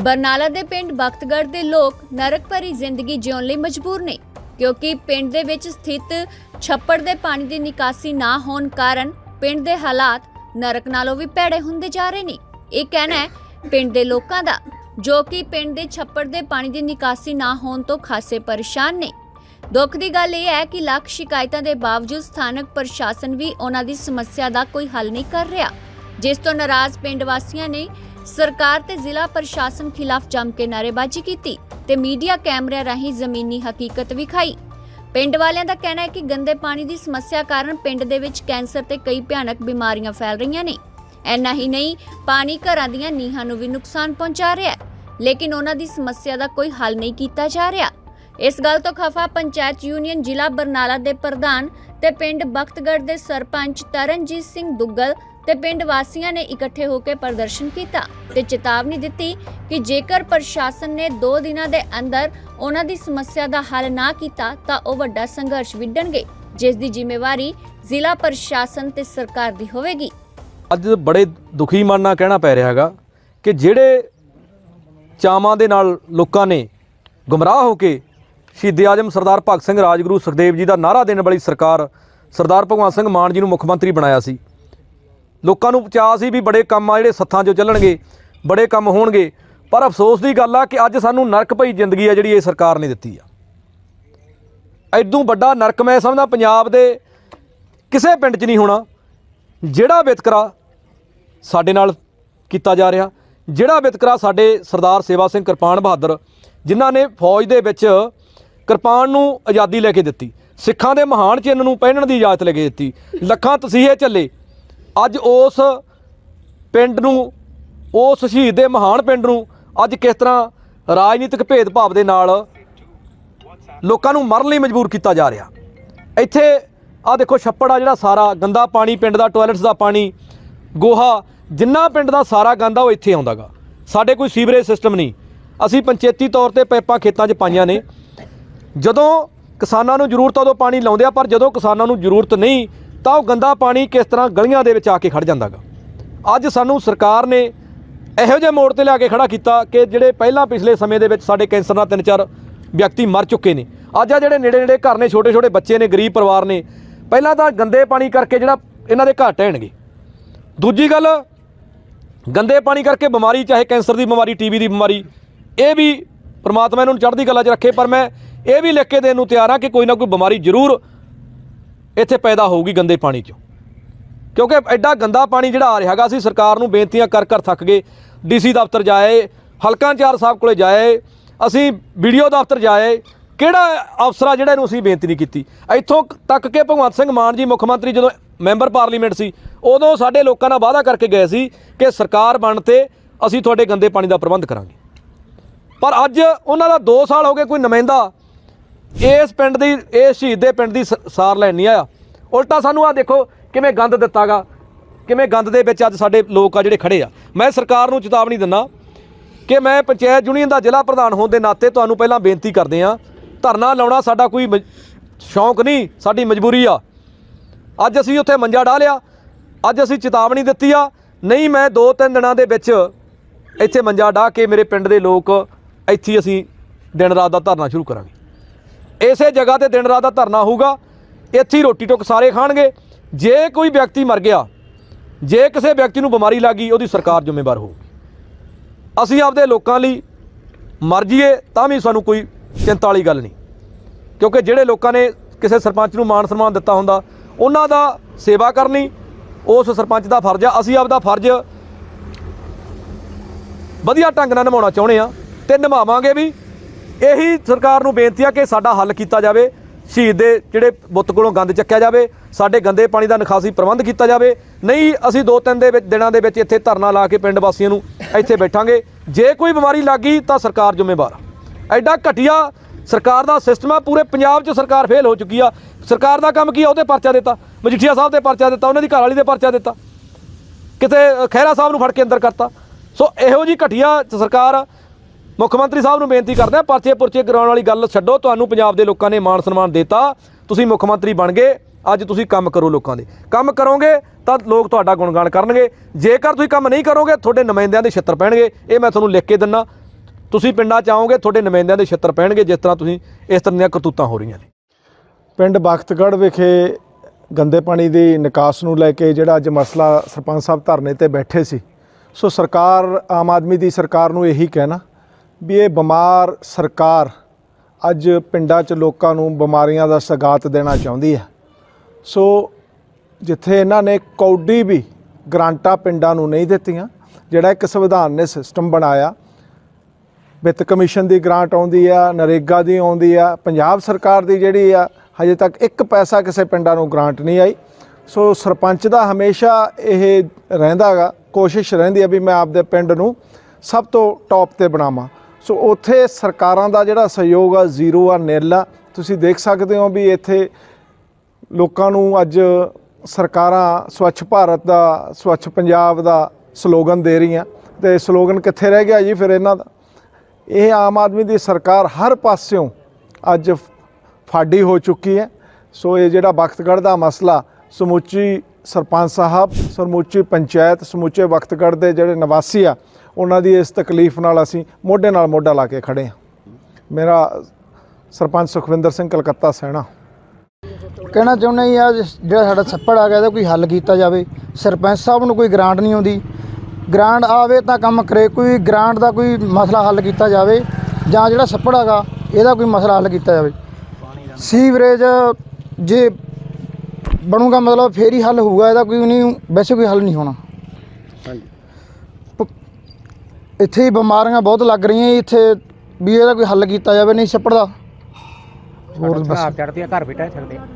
ਬਰਨਾਲਾ ਦੇ ਪਿੰਡ ਬਖਤਗੜ੍ਹ ਦੇ ਲੋਕ ਨਰਕ ਭਰੀ ਜ਼ਿੰਦਗੀ ਜਿਉਣ ਲਈ ਮਜਬੂਰ ਨੇ, ਕਿਉਂਕਿ ਪਿੰਡ ਦੇ ਵਿੱਚ ਸਥਿਤ ਛੱਪੜ ਦੇ ਪਾਣੀ ਦੀ ਨਿਕਾਸੀ ਨਾ ਹੋਣ ਕਾਰਨ ਪਿੰਡ ਦੇ ਹਾਲਾਤ ਨਰਕ ਨਾਲੋਂ ਵੀ ਭੈੜੇ ਹੁੰਦੇ ਜਾ ਰਹੇ ਨੇ। ਇਹ ਕਹਿਣਾ ਹੈ ਪਿੰਡ ਦੇ ਲੋਕਾਂ ਦਾ, ਜੋ ਕਿ ਪਿੰਡ ਦੇ ਛੱਪੜ ਦੇ ਪਾਣੀ ਦੀ ਨਿਕਾਸੀ ਨਾ ਹੋਣ ਤੋਂ ਖਾਸੇ ਪਰੇਸ਼ਾਨ ਨੇ। ਦੁੱਖ ਦੀ ਗੱਲ ਇਹ ਹੈ ਕਿ ਲੱਖ ਸ਼ਿਕਾਇਤਾਂ ਦੇ ਬਾਵਜੂਦ ਸਥਾਨਕ ਪ੍ਰਸ਼ਾਸਨ ਵੀ ਉਹਨਾਂ ਦੀ ਸਮੱਸਿਆ ਦਾ ਕੋਈ ਹੱਲ ਨਹੀਂ ਕਰ ਰਿਹਾ, ਜਿਸ ਤੋਂ ਨਾਰਾਜ਼ ਪਿੰਡ ਵਾਸੀਆਂ ਨੇ ਸਰਕਾਰ ਤੇ ਜ਼ਿਲ੍ਹਾ ਪ੍ਰਸ਼ਾਸਨ ਖਿਲਾਫ ਜੰਮ ਕੇ ਨਾਅਰੇਬਾਜ਼ੀ ਕੀਤੀ ਤੇ ਮੀਡੀਆ ਕੈਮਰਿਆਂ ਰਾਹੀਂ ਜ਼ਮੀਨੀ ਹਕੀਕਤ ਵਿਖਾਈ। ਪਿੰਡ ਵਾਲਿਆਂ ਦਾ ਕਹਿਣਾ ਹੈ ਕਿ ਗੰਦੇ ਪਾਣੀ ਦੀ ਸਮੱਸਿਆ ਕਾਰਨ ਪਿੰਡ ਦੇ ਵਿੱਚ ਕੈਂਸਰ ਤੇ ਕਈ ਭਿਆਨਕ ਬਿਮਾਰੀਆਂ ਫੈਲ ਰਹੀਆਂ ਨੇ। ਇੰਨਾ ਹੀ ਨਹੀਂ, ਪਾਣੀ ਘਰਾਂ ਦੀਆਂ ਨੀਹਾਂ ਨੂੰ ਵੀ ਨੁਕਸਾਨ ਪਹੁੰਚਾ ਰਿਹਾ ਹੈ, ਲੇਕਿਨ ਉਹਨਾਂ ਦੀ ਸਮੱਸਿਆ ਦਾ ਕੋਈ ਹੱਲ ਨਹੀਂ ਕੀਤਾ ਜਾ ਰਿਹਾ। ਇਸ ਗੱਲ ਤੋਂ ਖਫਾ ਪੰਚਾਇਤ ਯੂਨੀਅਨ ਜ਼ਿਲ੍ਹਾ ਬਰਨਾਲਾ ਦੇ ਪ੍ਰਧਾਨ ਤੇ ਪਿੰਡ ਬਖਤਗੜ੍ਹ ਦੇ ਸਰਪੰਚ ਤਰਨਜੀਤ ਸਿੰਘ ਦੁੱਗਲ ਤੇ ਪਿੰਡ ਵਾਸੀਆਂ ਨੇ ਇਕੱਠੇ ਹੋ ਕੇ ਪ੍ਰਦਰਸ਼ਨ ਕੀਤਾ ਤੇ ਚੇਤਾਵਨੀ ਦਿੱਤੀ ਕਿ ਜੇਕਰ ਪ੍ਰਸ਼ਾਸਨ ਨੇ 2 ਦਿਨਾਂ ਦੇ ਅੰਦਰ ਉਹਨਾਂ ਦੀ ਸਮੱਸਿਆ ਦਾ ਹੱਲ ਨਾ ਕੀਤਾ ਤਾਂ ਉਹ ਵੱਡਾ ਸੰਘਰਸ਼ ਵਿੱਢਣਗੇ, ਜਿਸ ਦੀ ਜ਼ਿੰਮੇਵਾਰੀ ਜ਼ਿਲ੍ਹਾ ਪ੍ਰਸ਼ਾਸਨ ਤੇ ਸਰਕਾਰ ਦੀ ਹੋਵੇਗੀ। ਅੱਜ ਬੜੇ ਦੁਖੀ ਮਨ ਨਾਲ ਕਹਿਣਾ ਪੈ ਰਿਹਾ ਹੈਗਾ ਕਿ ਜਿਹੜੇ ਚਾਵਾਂ ਦੇ ਨਾਲ ਲੋਕਾਂ ਨੇ ਗੁੰਮਰਾਹ ਹੋ ਕੇ ਸ਼ਹੀਦ ਆਜਮ ਸਰਦਾਰ ਭਗਤ ਸਿੰਘ ਰਾਜਗੁਰੂ ਸੁਖਦੇਵ ਜੀ ਦਾ ਨਾਰਾ ਦੇਣ ਵਾਲੀ ਸਰਕਾਰ ਸਰਦਾਰ ਭਗਵੰਤ ਸਿੰਘ ਮਾਨ ਜੀ ਨੂੰ ਮੁੱਖ ਮੰਤਰੀ ਬਣਾਇਆ ਸੀ। ਲੋਕਾਂ ਨੂੰ ਚਾਹ ਸੀ ਵੀ ਬੜੇ ਕੰਮ ਆ ਜਿਹੜੇ ਸੱਥਾਂ 'ਚੋਂ ਚੱਲਣਗੇ, ਬੜੇ ਕੰਮ ਹੋਣਗੇ, ਪਰ ਅਫਸੋਸ ਦੀ ਗੱਲ ਆ ਕਿ ਅੱਜ ਸਾਨੂੰ ਨਰਕ ਭਈ ਜ਼ਿੰਦਗੀ ਆ ਜਿਹੜੀ ਇਹ ਸਰਕਾਰ ਨੇ ਦਿੱਤੀ ਆ। ਐਡੂ ਵੱਡਾ ਨਰਕ ਮੈਂ ਸਮਝਦਾ ਪੰਜਾਬ ਦੇ ਕਿਸੇ ਪਿੰਡ 'ਚ ਨਹੀਂ ਹੋਣਾ, ਜਿਹੜਾ ਵਿਤਕਰਾ ਸਾਡੇ ਨਾਲ ਕੀਤਾ ਜਾ ਰਿਹਾ, ਜਿਹੜਾ ਵਿਤਕਰਾ ਸਾਡੇ ਸਰਦਾਰ ਸੇਵਾ ਸਿੰਘ ਕਿਰਪਾਨ ਬਹਾਦਰ ਜਿਨ੍ਹਾਂ ਨੇ ਫੌਜ ਦੇ ਵਿੱਚ ਕਿਰਪਾਨ ਨੂੰ ਆਜ਼ਾਦੀ ਲੈ ਕੇ ਦਿੱਤੀ। ਸਿੱਖਾਂ ਦੇ ਮਹਾਨ ਚਿੰਨ੍ਹ ਨੂੰ ਪਹਿਨਣ ਦੀ ਇਜਾਜ਼ਤ ਲੈ ਕੇ ਦਿੱਤੀ। ਲੱਖਾਂ ਤਸੀਹੇ ਚੱਲੇ। ਅੱਜ ਉਸ ਪਿੰਡ ਨੂੰ, ਉਸ ਸ਼ਹੀਦ ਦੇ ਮਹਾਨ ਪਿੰਡ ਨੂੰ ਅੱਜ ਕਿਸ ਤਰ੍ਹਾਂ ਰਾਜਨੀਤਿਕ ਭੇਦਭਾਵ ਦੇ ਨਾਲ ਲੋਕਾਂ ਨੂੰ ਮਰਨ ਲਈ ਮਜਬੂਰ ਕੀਤਾ ਜਾ ਰਿਹਾ। ਇੱਥੇ ਆ ਦੇਖੋ ਛੱਪੜ ਆ ਜਿਹੜਾ ਸਾਰਾ, ਗੰਦਾ ਪਾਣੀ, ਪਿੰਡ ਦਾ ਟਾਇਲਟਸ ਦਾ ਪਾਣੀ, ਗੋਹਾ, ਜਿੰਨਾ ਪਿੰਡ ਦਾ ਸਾਰਾ ਗੰਦਾ ਉਹ ਇੱਥੇ ਆਉਂਦਾਗਾ। ਸਾਡੇ ਕੋਈ ਸੀਵਰੇਜ ਸਿਸਟਮ ਨਹੀਂ। ਅਸੀਂ ਪੰਚਾਇਤੀ ਤੌਰ ਤੇ ਪਾਈਪਾਂ ਖੇਤਾਂ 'ਚ ਪਾਈਆਂ ਨੇ। ਜਦੋਂ ਕਿਸਾਨਾਂ ਨੂੰ ਜ਼ਰੂਰਤ ਉਦੋਂ ਪਾਣੀ ਲਾਉਂਦੇ ਆ, ਪਰ ਜਦੋਂ ਕਿਸਾਨਾਂ ਨੂੰ ਜ਼ਰੂਰਤ ਨਹੀਂ, ਤਾਂ ਉਹ ਗੰਦਾ ਪਾਣੀ ਕਿਸ ਤਰ੍ਹਾਂ ਗਲੀਆਂ ਦੇ ਵਿੱਚ ਆ ਕੇ ਖੜ ਜਾਂਦਾਗਾ ਅੱਜ ਸਾਨੂੰ ਸਰਕਾਰ ਨੇ ਇਹੋ ਜਿਹੇ ਮੋੜ ਤੇ ਲਿਆ ਕੇ ਖੜਾ ਕੀਤਾ ਕਿ ਜਿਹੜੇ ਪਹਿਲਾਂ ਪਿਛਲੇ ਸਮੇਂ ਦੇ ਵਿੱਚ ਸਾਡੇ ਕੈਂਸਰ ਨਾਲ ਤਿੰਨ ਚਾਰ ਵਿਅਕਤੀ ਮਰ ਚੁੱਕੇ ਨੇ। ਅੱਜ ਆ ਜਿਹੜੇ ਨੇੜੇ ਨੇੜੇ ਘਰ ਨੇ ਛੋਟੇ ਛੋਟੇ ਬੱਚੇ ਨੇ, ਗਰੀਬ ਪਰਿਵਾਰ ਨੇ, ਪਹਿਲਾਂ ਤਾਂ ਗੰਦੇ ਪਾਣੀ ਕਰਕੇ ਜਿਹੜਾ ਇਹਨਾਂ ਦੇ ਘਾਟ ਹੈਣਗੇ ਦੂਜੀ ਗੱਲ, ਗੰਦੇ ਪਾਣੀ ਕਰਕੇ ਬਿਮਾਰੀ, ਚਾਹੇ ਕੈਂਸਰ ਦੀ ਬਿਮਾਰੀ, ਟੀਬੀ ਦੀ ਬਿਮਾਰੀ, ਇਹ ਵੀ ਪ੍ਰਮਾਤਮਾ ਇਹਨਾਂ ਨੂੰ ਚੜ੍ਹਦੀ ਕਲਾ 'ਚ ਰੱਖੇ, ਪਰ ਮੈਂ ਇਹ ਵੀ ਲਿਖ ਕੇ ਦੇਣ ਨੂੰ ਤਿਆਰ ਹਾਂ ਕਿ ਕੋਈ ਨਾ ਕੋਈ ਬਿਮਾਰੀ ਜ਼ਰੂਰ ਇੱਥੇ ਪੈਦਾ ਹੋਊਗੀ ਗੰਦੇ ਪਾਣੀ 'ਚੋਂ। ਕਿਉਂਕਿ ਐਡਾ ਗੰਦਾ ਪਾਣੀ ਜਿਹੜਾ ਆ ਰਿਹਾ ਹੈਗਾ, ਅਸੀਂ ਸਰਕਾਰ ਨੂੰ ਬੇਨਤੀਆਂ ਕਰ ਕਰ ਥੱਕ ਗਏ। ਡੀਸੀ ਦਫ਼ਤਰ ਜਾਏ, ਹਲਕਾ ਇੰਚਾਰਜ ਸਾਹਿਬ ਕੋਲੇ ਜਾਏ, ਅਸੀਂ ਵੀਡੀਓ ਦਫ਼ਤਰ ਜਾਏ, ਕਿਹੜਾ ਅਫਸਰ ਆ ਜਿਹੜਾ ਇਹਨੂੰ ਅਸੀਂ ਬੇਨਤੀ ਨਹੀਂ ਕੀਤੀ? ਇੱਥੋਂ ਤੱਕ ਕਿ ਭਗਵੰਤ ਸਿੰਘ ਮਾਨ ਜੀ ਮੁੱਖ ਮੰਤਰੀ ਜਦੋਂ ਮੈਂਬਰ ਪਾਰਲੀਮੈਂਟ ਸੀ, ਉਦੋਂ ਸਾਡੇ ਲੋਕਾਂ ਨਾਲ ਵਾਅਦਾ ਕਰਕੇ ਗਏ ਸੀ ਕਿ ਸਰਕਾਰ ਬਣ ਤੇ ਅਸੀਂ ਤੁਹਾਡੇ ਗੰਦੇ ਪਾਣੀ ਦਾ ਪ੍ਰਬੰਧ ਕਰਾਂਗੇ। ਪਰ ਅੱਜ ਉਹਨਾਂ ਦਾ 2 ਸਾਲ ਹੋ ਗਏ, ਕੋਈ ਨੁਮਾਇੰਦਾ ਇਸ ਪਿੰਡ ਦੀ ਇਹ ਸ਼ਹੀਦ ਦੇ ਪਿੰਡ ਦੀ ਸ- ਸਾਰ ਲੈਣ ਨਹੀਂ ਆਇਆ। ਉਲਟਾ ਸਾਨੂੰ ਆ ਦੇਖੋ ਕਿਵੇਂ ਗੰਦ ਦਿੱਤਾਗਾ। ਕਿਵੇਂ ਗੰਦ ਦੇ ਵਿੱਚ ਅੱਜ ਸਾਡੇ ਲੋਕ ਆ ਜਿਹੜੇ ਖੜੇ ਆ। ਮੈਂ ਸਰਕਾਰ ਨੂੰ ਚੇਤਾਵਨੀ ਦਿੰਦਾ ਕਿ ਮੈਂ ਪੰਚਾਇਤ ਯੂਨੀਅਨ ਦਾ ਜ਼ਿਲ੍ਹਾ ਪ੍ਰਧਾਨ ਹੋਣ ਦੇ ਨਾਤੇ ਤੁਹਾਨੂੰ ਪਹਿਲਾਂ ਬੇਨਤੀ ਕਰਦੇ ਆ ਧਰਨਾ ਲਾਉਣਾ ਸਾਡਾ ਕੋਈ ਮਜ- ਸ਼ੌਂਕ ਨਹੀਂ, ਸਾਡੀ ਮਜਬੂਰੀ ਆ। ਅੱਜ ਅਸੀਂ ਉੱਥੇ ਮੰਜਾ ਢਾ ਲਿਆ, ਅੱਜ ਅਸੀਂ ਚੇਤਾਵਨੀ ਦਿੱਤੀ ਆ, ਨਹੀਂ ਮੈਂ 2-3 ਦਿਨਾਂ ਦੇ ਵਿੱਚ ਇੱਥੇ ਮੰਜਾ ਢਾ ਕੇ ਮੇਰੇ ਪਿੰਡ ਦੇ ਲੋਕ ਇੱਥੇ ਅਸੀਂ ਦਿਨ ਰਾਤ ਦਾ ਧਰਨਾ ਸ਼ੁਰੂ ਕਰਾਂਗੇ। ਇਸੇ ਜਗ੍ਹਾ ਤੇ ਦਿਨ ਰਾਤ ਦਾ ਧਰਨਾ ਹੋਊਗਾ, ਇੱਥੇ ਹੀ ਰੋਟੀ ਟੁੱਕ ਸਾਰੇ ਖਾਣਗੇ। ਜੇ ਕੋਈ ਵਿਅਕਤੀ ਮਰ ਗਿਆ, ਜੇ ਕਿਸੇ ਵਿਅਕਤੀ ਨੂੰ ਬਿਮਾਰੀ ਲੱਗੀ ਉਹਦੀ ਸਰਕਾਰ ਜ਼ਿੰਮੇਵਾਰ ਹੋਊਗੀ। ਅਸੀਂ ਆਪਦੇ ਲੋਕਾਂ ਲਈ ਮਰ ਜੀਏ ਤਾਂ ਵੀ ਸਾਨੂੰ ਕੋਈ ਚਿੰਤਾ ਵਾਲੀ ਗੱਲ ਨਹੀਂ। ਕਿਉਂਕਿ ਜਿਹੜੇ ਲੋਕਾਂ ਨੇ ਕਿਸੇ ਸਰਪੰਚ ਨੂੰ ਮਾਣ ਸਨਮਾਨ ਦਿੱਤਾ ਹੁੰਦਾ, ਉਹਨਾਂ ਦਾ ਸੇਵਾ ਕਰਨੀ ਉਸ ਸਰਪੰਚ ਦਾ ਫਰਜ਼ ਆ। ਅਸੀਂ ਆਪਦਾ ਫਰਜ਼ ਵਧੀਆ ਢੰਗ ਨਾਲ ਨਿਭਾਉਣਾ ਚਾਹੁੰਦੇ ਆ ਤੇ ਨਿਭਾਵਾਂਗੇ ਵੀ। ਇਹੀ ਸਰਕਾਰ ਨੂੰ ਬੇਨਤੀ ਆ ਕਿ ਸਾਡਾ ਹੱਲ ਕੀਤਾ ਜਾਵੇ, ਸ਼ਹੀਦ ਦੇ ਜਿਹੜੇ ਬੁੱਤ ਕੋਲੋਂ ਗੰਦ ਚੱਕਿਆ ਜਾਵੇ, ਸਾਡੇ ਗੰਦੇ ਪਾਣੀ ਦਾ ਨਿਕਾਸੀ ਪ੍ਰਬੰਧ ਕੀਤਾ ਜਾਵੇ। ਨਹੀਂ, ਅਸੀਂ ਦੋ ਤਿੰਨ ਦੇ ਵਿੱਚ ਦਿਨਾਂ ਦੇ ਵਿੱਚ ਇੱਥੇ ਧਰਨਾ ਲਾ ਕੇ ਪਿੰਡ ਵਾਸੀਆਂ ਨੂੰ ਇੱਥੇ ਬੈਠਾਂਗੇ। ਜੇ ਕੋਈ ਬਿਮਾਰੀ ਲੱਗ ਗਈ ਤਾਂ ਸਰਕਾਰ ਜ਼ਿੰਮੇਵਾਰ ਐਡਾ ਘਟੀਆ ਸਰਕਾਰ ਦਾ ਸਿਸਟਮ ਆ, ਪੂਰੇ ਪੰਜਾਬ 'ਚ ਸਰਕਾਰ ਫੇਲ ਹੋ ਚੁੱਕੀ ਆ। ਸਰਕਾਰ ਦਾ ਕੰਮ ਕੀ ਆ? ਉਹਤੇ ਪਰਚਾ ਦਿੱਤਾ। ਮਜੀਠੀਆ ਸਾਹਿਬ ਤੇ ਪਰਚਾ ਦਿੱਤਾ, ਉਹਨਾਂ ਦੀ ਘਰਵਾਲੀ ਦੇ ਪਰਚਾ ਦਿੱਤਾ। ਕਿਤੇ ਖਹਿਰਾ ਸਾਹਿਬ ਨੂੰ ਫੜ ਕੇ ਅੰਦਰ ਕਰਤਾ। ਸੋ ਇਹੋ ਜੀ ਘਟੀਆ ਸਰਕਾਰ ਮੁੱਖ ਮੰਤਰੀ ਸਾਹਿਬ ਨੂੰ ਬੇਨਤੀ ਕਰਦੇ ਆ ਪਰਚੇ ਪੁਰਚੇ ਕਰਾਉਣ ਵਾਲੀ ਗੱਲ ਛੱਡੋ, ਤੁਹਾਨੂੰ ਪੰਜਾਬ ਦੇ ਲੋਕਾਂ ਨੇ ਮਾਣ ਸਨਮਾਨ ਦਿੱਤਾ, ਤੁਸੀਂ ਮੁੱਖ ਮੰਤਰੀ ਬਣ ਗਏ, ਅੱਜ ਤੁਸੀਂ ਕੰਮ ਕਰੋ ਲੋਕਾਂ ਦੇ। ਕੰਮ ਕਰੋਗੇ ਤਾਂ ਲੋਕ ਤੁਹਾਡਾ ਗੁਣਗਾਨ ਕਰਨਗੇ, ਜੇਕਰ ਤੁਸੀਂ ਕੰਮ ਨਹੀਂ ਕਰੋਗੇ, ਤੁਹਾਡੇ ਨੁਮਾਇੰਦਿਆਂ ਦੇ ਛਿੱਤਰ ਪੈਣਗੇ, ਇਹ ਮੈਂ ਤੁਹਾਨੂੰ ਲਿਖ ਕੇ ਦਿੰਨਾ। ਤੁਸੀਂ ਪਿੰਡਾਂ ਚ ਆਓਗੇ, ਤੁਹਾਡੇ ਨੁਮਾਇੰਦਿਆਂ ਦੇ ਛਿੱਤਰ ਪੈਣਗੇ, ਜਿਸ ਤਰ੍ਹਾਂ ਤੁਸੀਂ ਇਸ ਤਰ੍ਹਾਂ ਦੀਆਂ ਕਰਤੂਤਾਂ ਹੋ ਰਹੀਆਂ ਨੇ। ਪਿੰਡ ਬਖਤਗੜ੍ਹ ਵਿਖੇ ਗੰਦੇ ਪਾਣੀ ਦੀ ਨਿਕਾਸ ਨੂੰ ਲੈ ਕੇ ਜਿਹੜਾ ਅੱਜ ਮਸਲਾ ਸਰਪੰਚ ਸਾਹਿਬ ਧਰਨੇ ਤੇ ਬੈਠੇ ਸੀ, ਸੋ ਸਰਕਾਰ, ਆਮ ਆਦਮੀ ਦੀ ਸਰਕਾਰ ਨੂੰ ਇਹੀ ਕਹਿਣਾ ਵੀ ਇਹ ਬਿਮਾਰ ਸਰਕਾਰ ਅੱਜ ਪਿੰਡਾਂ 'ਚ ਲੋਕਾਂ ਨੂੰ ਬਿਮਾਰੀਆਂ ਦਾ ਸਗਾਤ ਦੇਣਾ ਚਾਹੁੰਦੀ ਹੈ। ਸੋ ਜਿੱਥੇ ਇਹਨਾਂ ਨੇ ਕੌਡੀ ਵੀ ਗ੍ਰਾਂਟਾਂ ਪਿੰਡਾਂ ਨੂੰ ਨਹੀਂ ਦਿੱਤੀਆਂ, ਜਿਹੜਾ ਇੱਕ ਸੰਵਿਧਾਨ ਨੇ ਸਿਸਟਮ ਬਣਾਇਆ, ਵਿੱਤ ਕਮਿਸ਼ਨ ਦੀ ਗ੍ਰਾਂਟ ਆਉਂਦੀ ਆ, ਨਰੇਗਾ ਦੀ ਆਉਂਦੀ ਆ, ਪੰਜਾਬ ਸਰਕਾਰ ਦੀ ਜਿਹੜੀ ਆ, ਹਜੇ ਤੱਕ ਇੱਕ ਪੈਸਾ ਕਿਸੇ ਪਿੰਡਾਂ ਨੂੰ ਗ੍ਰਾਂਟ ਨਹੀਂ ਆਈ। ਸੋ ਸਰਪੰਚ ਦਾ ਹਮੇਸ਼ਾ ਇਹ ਰਹਿੰਦਾਗਾ ਕੋਸ਼ਿਸ਼ ਰਹਿੰਦੀ ਆ ਵੀ ਮੈਂ ਆਪਦੇ ਪਿੰਡ ਨੂੰ ਸਭ ਤੋਂ ਟੌਪ ਤੇ ਬਣਾਵਾਂ। ਸੋ ਉੱਥੇ ਸਰਕਾਰਾਂ ਦਾ ਜਿਹੜਾ ਸਹਿਯੋਗ ਆ, ਜ਼ੀਰੋ ਆ ਨਿਲ ਆ ਤੁਸੀਂ ਦੇਖ ਸਕਦੇ ਹੋ ਵੀ ਇੱਥੇ ਲੋਕਾਂ ਨੂੰ ਅੱਜ ਸਰਕਾਰਾਂ ਸਵੱਛ ਭਾਰਤ ਦਾ, ਸਵੱਛ ਪੰਜਾਬ ਦਾ ਸਲੋਗਨ ਦੇ ਰਹੀਆਂ। ਤੇ ਸਲੋਗਨ ਕਿੱਥੇ ਰਹਿ ਗਿਆ ਜੀ ਫਿਰ ਇਹਨਾਂ ਦਾ? ਇਹ ਆਮ ਆਦਮੀ ਦੀ ਸਰਕਾਰ ਹਰ ਪਾਸਿਓਂ ਅੱਜ ਫਾਡੀ ਹੋ ਚੁੱਕੀ ਹੈ। ਸੋ ਇਹ ਜਿਹੜਾ ਬਖਤਗੜ੍ਹ ਦਾ ਮਸਲਾ, ਸਮੁੱਚੀ ਸਰਪੰਚ ਸਾਹਿਬ, ਸਮੁੱਚੀ ਪੰਚਾਇਤ, ਸਮੁੱਚੇ ਬਖਤਗੜ੍ਹ ਦੇ ਜਿਹੜੇ ਨਿਵਾਸੀ ਆ ਉਹਨਾਂ ਦੀ ਇਸ ਤਕਲੀਫ ਨਾਲ ਅਸੀਂ ਮੋਢੇ ਨਾਲ ਮੋਢਾ ਲਾ ਕੇ ਖੜੇ ਹਾਂ। ਮੇਰਾ ਸਰਪੰਚ ਸੁਖਵਿੰਦਰ ਸਿੰਘ ਕਲਕੱਤਾ ਸੈਣਾ। ਕਹਿਣਾ ਚਾਹੁੰਦੇ ਜੀ ਆ ਜਿਹੜਾ ਸਾਡਾ ਛੱਪੜ ਆ ਗਿਆ, ਇਹਦਾ ਕੋਈ ਹੱਲ ਕੀਤਾ ਜਾਵੇ। ਸਰਪੰਚ ਸਾਹਿਬ ਨੂੰ ਕੋਈ ਗ੍ਰਾਂਟ ਨਹੀਂ ਆਉਂਦੀ। ਗ੍ਰਾਂਟ ਆਵੇ ਤਾਂ ਕੰਮ ਕਰੇ, ਕੋਈ ਗ੍ਰਾਂਟ ਦਾ ਕੋਈ ਮਸਲਾ ਹੱਲ ਕੀਤਾ ਜਾਵੇ ਜਾਂ ਜਿਹੜਾ ਛੱਪੜ ਹੈਗਾ, ਇਹਦਾ ਕੋਈ ਮਸਲਾ ਹੱਲ ਕੀਤਾ ਜਾਵੇ। ਸੀਵਰੇਜ ਜੇ ਬਣੂਗਾ, ਮਤਲਬ ਫੇਰ ਹੀ ਹੱਲ ਹੋਊਗਾ, ਇਹਦਾ ਕੋਈ ਨਹੀਂ, ਵੈਸੇ ਕੋਈ ਹੱਲ ਨਹੀਂ ਹੋਣਾ ਪ- ਇੱਥੇ ਹੀ ਬਿਮਾਰੀਆਂ ਬਹੁਤ ਲੱਗ ਰਹੀਆਂ ਜੀ, ਇੱਥੇ ਵੀ ਇਹਦਾ ਕੋਈ ਹੱਲ ਕੀਤਾ ਜਾਵੇ ਨਹੀਂ ਛੱਪੜ ਦਾ। ਹੋਰ ਬਸ ਆਪ ਚੜਦੇ ਆ ਘਰ ਵੀ ਸਕਦੇ ਆ।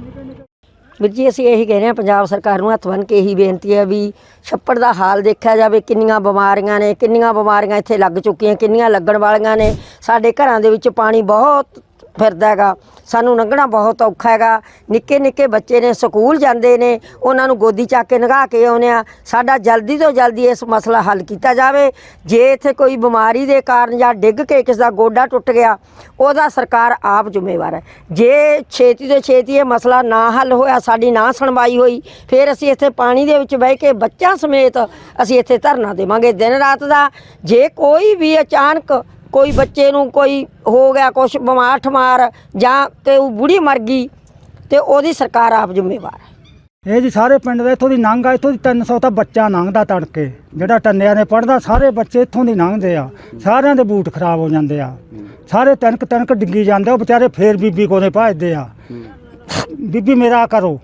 ਵੀਰ ਜੀ ਅਸੀਂ ਇਹੀ ਕਹਿ ਰਹੇ ਹਾਂ ਪੰਜਾਬ ਸਰਕਾਰ ਨੂੰ ਹੱਥ ਬੰਨ੍ਹ ਕੇ ਇਹੀ ਬੇਨਤੀ ਹੈ ਵੀ ਛੱਪੜ ਦਾ ਹਾਲ ਦੇਖਿਆ ਜਾਵੇ ਕਿੰਨੀਆਂ ਬਿਮਾਰੀਆਂ ਨੇ ਕਿੰਨੀਆਂ ਬਿਮਾਰੀਆਂ ਇੱਥੇ ਲੱਗ ਚੁੱਕੀਆਂ ਕਿੰਨੀਆਂ ਲੱਗਣ ਵਾਲੀਆਂ ਨੇ। ਸਾਡੇ ਘਰਾਂ ਦੇ ਵਿੱਚ ਪਾਣੀ ਬਹੁਤ ਫਿਰਦਾ ਹੈਗਾ। ਸਾਨੂੰ ਲੰਘਣਾ ਬਹੁਤ ਔਖਾ ਹੈਗਾ। ਨਿੱਕੇ ਨਿੱਕੇ ਬੱਚੇ ਨੇ ਸਕੂਲ ਜਾਂਦੇ ਨੇ, ਉਹਨਾਂ ਨੂੰ ਗੋਦੀ ਚੱਕ ਕੇ ਨਗਾ ਕੇ ਆਉਂਦੇ ਆ ਸਾਡਾ ਜਲਦੀ ਤੋਂ ਜਲਦੀ ਇਸ ਮਸਲਾ ਹੱਲ ਕੀਤਾ ਜਾਵੇ। ਜੇ ਇੱਥੇ ਕੋਈ ਬਿਮਾਰੀ ਦੇ ਕਾਰਨ ਜਾਂ ਡਿੱਗ ਕੇ ਕਿਸੇ ਦਾ ਗੋਡਾ ਟੁੱਟ ਗਿਆ, ਉਹਦਾ ਸਰਕਾਰ ਆਪ ਜ਼ਿੰਮੇਵਾਰ ਹੈ। ਜੇ ਛੇਤੀ ਤੋਂ ਛੇਤੀ ਇਹ ਮਸਲਾ ਨਾ ਹੱਲ ਹੋਇਆ, ਸਾਡੀ ਨਾ ਸੁਣਵਾਈ ਹੋਈ, ਫਿਰ ਅਸੀਂ ਇੱਥੇ ਪਾਣੀ ਦੇ ਵਿੱਚ ਬਹਿ ਕੇ ਬੱਚਿਆਂ ਸਮੇਤ ਅਸੀਂ ਇੱਥੇ ਧਰਨਾ ਦੇਵਾਂਗੇ। ਦਿਨ ਰਾਤ ਦਾ ਜੇ ਕੋਈ ਵੀ ਅਚਾਨਕ ਕੋਈ ਬੱਚੇ ਨੂੰ ਕੋਈ ਹੋ ਗਿਆ ਕੁਛ, ਬਿਮਾਰ ਠਮਾਰ ਜਾਂ ਕਿ ਉਹ ਬੁੜੀ ਮਰ ਗਈ ਤੇ ਉਹਦੀ ਸਰਕਾਰ ਆਪ ਜ਼ਿੰਮੇਵਾਰ ਹੈ। ਇਹ ਜੀ ਸਾਰੇ ਪਿੰਡ ਦਾ ਇੱਥੋਂ ਦੀ ਲੰਘ ਆ, ਇੱਥੋਂ ਦੀ 300 ਤਾਂ ਬੱਚਾ ਲੰਘਦਾ ਤੜਕੇ। ਜਿਹੜਾ ਟੰਨਿਆਂ ਨੇ ਪੜਦਾ ਸਾਰੇ ਬੱਚੇ ਇੱਥੋਂ ਦੀ ਲੰਘਦੇ ਆ। ਸਾਰਿਆਂ ਦੇ ਬੂਟ ਖਰਾਬ ਹੋ ਜਾਂਦੇ ਆ। ਸਾਰੇ ਤਨਕ ਤਨਕ ਡਿੱਗੀ ਜਾਂਦੇ ਉਹ ਵਿਚਾਰੇ ਫੇਰ ਬੀਬੀ ਕੋਲੇ ਭੱਜਦੇ ਆ। ਬੀਬੀ ਮੇਰਾ ਕਰੋ।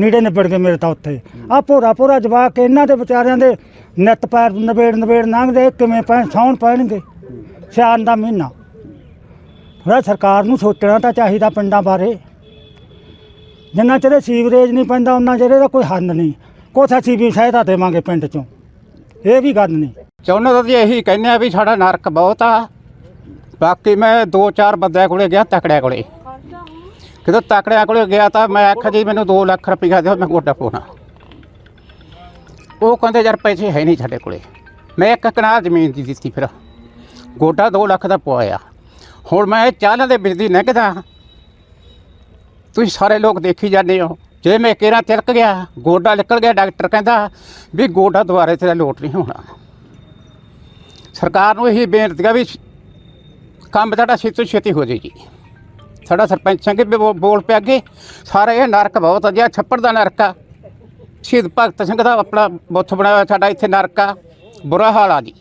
ਨੀੜੇ ਨਿਬੜ ਗਏ ਮੇਰੇ ਤਾਂ ਉੱਥੇ। ਆ ਭੋਰਾ ਭੋਰਾ ਜਵਾਕ, ਇਹਨਾਂ ਦੇ ਵਿਚਾਰਿਆਂ ਦੇ ਨਿੱਤ ਪੈਰ ਨਵੇੜ ਨਵੇੜ ਲੰਘਦੇ ਕਿਵੇਂ ਪੈਣ ਸੌਣ ਪੈਣਗੇ? ਸਿਆਨ ਦਾ ਮਹੀਨਾ। ਥੋੜਾ ਸਰਕਾਰ ਨੂੰ ਸੋਚਣਾ ਤਾਂ ਚਾਹੀਦਾ ਪਿੰਡਾਂ ਬਾਰੇ। ਜਿੰਨਾ ਚਿਰ ਸੀਵਰੇਜ ਨਹੀਂ ਪੈਂਦਾ ਉਹਨਾਂ ਚਿਰ ਇਹਦਾ ਕੋਈ ਹੱਲ ਨਹੀਂ। ਕੁਛ ਅਸੀਂ ਵੀ ਸਹਾਇਤਾ ਦੇਵਾਂਗੇ ਪਿੰਡ ਚੋਂ। ਇਹ ਵੀ ਗੱਲ ਨਹੀਂ। ਚਾਹੁੰਦਾ ਤਾਂ ਜੀ ਇਹੀ ਕਹਿੰਦੇ ਆ ਵੀ ਸਾਡਾ ਨਰਕ ਬਹੁਤ ਆ। ਬਾਕੀ ਮੈਂ ਦੋ ਚਾਰ ਬੰਦਿਆਂ ਕੋਲੇ ਗਿਆ ਤਕੜਿਆਂ ਕੋਲੇ। ਜਦੋਂ ਤਕੜਿਆਂ ਕੋਲੇ ਗਿਆ ਤਾਂ ਮੈਂ ਆਖਿਆ ਜੀ ਮੈਨੂੰ 2 ਲੱਖ ਰੁਪਈਆ ਦਿਓ, ਮੈਂ ਗੋਡਾ ਪਾਉਣਾ। ਉਹ ਕਹਿੰਦੇ ਯਾਰ ਪੈਸੇ ਹੈ ਨਹੀਂ ਸਾਡੇ ਕੋਲੇ। ਮੈਂ ਇੱਕ ਕਨਾਲ ਜ਼ਮੀਨ ਦੀ ਦਿੱਤੀ ਫਿਰ। ਗੋਡਾ 2 ਲੱਖ ਦਾ ਪਵਾਇਆ। ਹੁਣ ਮੈਂ ਇਹ ਚਾਲਾਂ ਦੇ ਬਿਜਲੀ ਦੀ ਤੁਸੀਂ ਸਾਰੇ ਲੋਕ ਦੇਖੀ ਜਾਂਦੇ ਹੋ। ਜੇ ਮੈਂ ਕੇਰਾ ਤਿਲਕ ਗਿਆ, ਗੋਡਾ ਨਿਕਲ ਗਿਆ, ਡਾਕਟਰ ਕਹਿੰਦਾ ਵੀ ਗੋਡਾ ਦੁਬਾਰੇ ਤੇਰਾ ਲੋਟ ਨਹੀਂ ਹੋਣਾ। ਸਰਕਾਰ ਨੂੰ ਇਹੀ ਬੇਨਤੀ ਆ ਵੀ ਕੰਮ ਸਾਡਾ ਛੇਤੀ ਤੋਂ ਛੇਤੀ ਹੋ ਜੇ ਜੀ। ਸਾਡਾ ਸਰਪੰਚ ਸਿੰਘ ਵੀ ਬੋ- ਬੋਲ ਪਿਆ ਅੱਗੇ। ਸਾਰਾ ਇਹ ਨਰਕ ਬਹੁਤ ਅਜਿਹਾ ਛੱਪੜ ਦਾ ਨਰਕ ਆ। ਸ਼ਹੀਦ ਭਗਤ ਸਿੰਘ ਦਾ ਆਪਣਾ ਬੁੱਤ ਬਣਾਇਆ ਸਾਡਾ ਇੱਥੇ ਨਰਕ ਆ। ਬੁਰਾ ਹਾਲ ਆ ਜੀ।